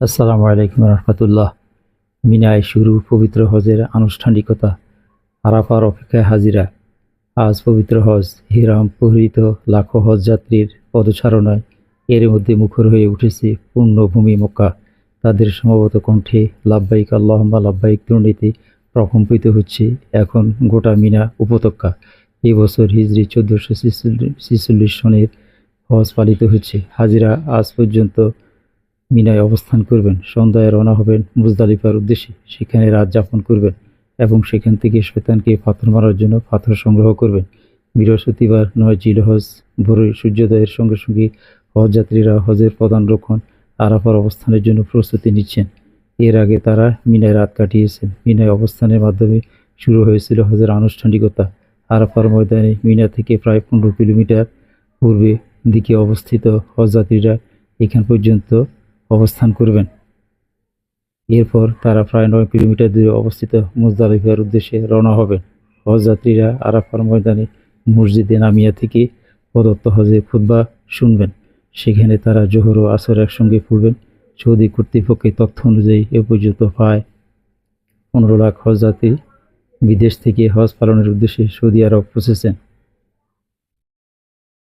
আসসালামু আলাইকুম রহমতুল্লাহ। মিনায় শুরু পবিত্র হজের আনুষ্ঠানিকতা আরাফার অপেক্ষায় হাজিরা। আজ পবিত্র হজ হিরাম পরিহিত লাখো হজ যাত্রীর পদচারণায় এর মধ্যে মুখর হয়ে উঠেছে পূর্ণভূমি মক্কা। তাদের সম্ভবত কণ্ঠে লাভবাহিক আল্লাহম্মা লাভবাহিক দুর্নীতি প্রকম্পিত হচ্ছে এখন গোটা মিনা উপত্যকা। এই বছর হিজরি চোদ্দোশো ছিচল্লিশ সনের হজ পালিত হচ্ছে। হাজিরা আজ পর্যন্ত মিনায় অবস্থান করবেন, সন্ধ্যায় রওনা হবেন মুজদালিফার উদ্দেশ্যে। সেখানে রাত যাপন করবেন এবং সেখান থেকে শয়তানকে পাথর মারার জন্য পাথর সংগ্রহ করবেন। বৃহস্পতিবার নয় জিল হজ ভোরে সূর্যোদয়ের সঙ্গে সঙ্গে হজ যাত্রীরা হজের প্রধান রক্ষণ আরাফার অবস্থানের জন্য প্রস্তুতি নিচ্ছেন। এর আগে তারা মিনায় রাত কাটিয়েছেন। মিনায় অবস্থানের মাধ্যমে শুরু হয়েছিল হজের আনুষ্ঠানিকতা। আরাফার ময়দানে মিনা থেকে প্রায় পনেরো কিলোমিটার পূর্বে দিকে অবস্থিত হজ যাত্রীরা এখান পর্যন্ত অবস্থান করবেন। এরপর তারা প্রায় নয় কিলোমিটার দূরে অবস্থিত মুজদালিফার উদ্দেশ্যে রওনা হবেন। হজযাত্রীরা আরাফার ময়দানে মসজিদে নামিয়া থেকে প্রদত্ত হজের খুতবা শুনবেন। সেখানে তারা জোহর ও আসর একসঙ্গে পড়বেন। সৌদি কর্তৃপক্ষের তথ্য অনুযায়ী এ পর্যন্ত প্রায় পনেরো লাখ হজযাত্রী বিদেশ থেকে হজ পালনের উদ্দেশ্যে সৌদি আরব পৌঁছেছেন।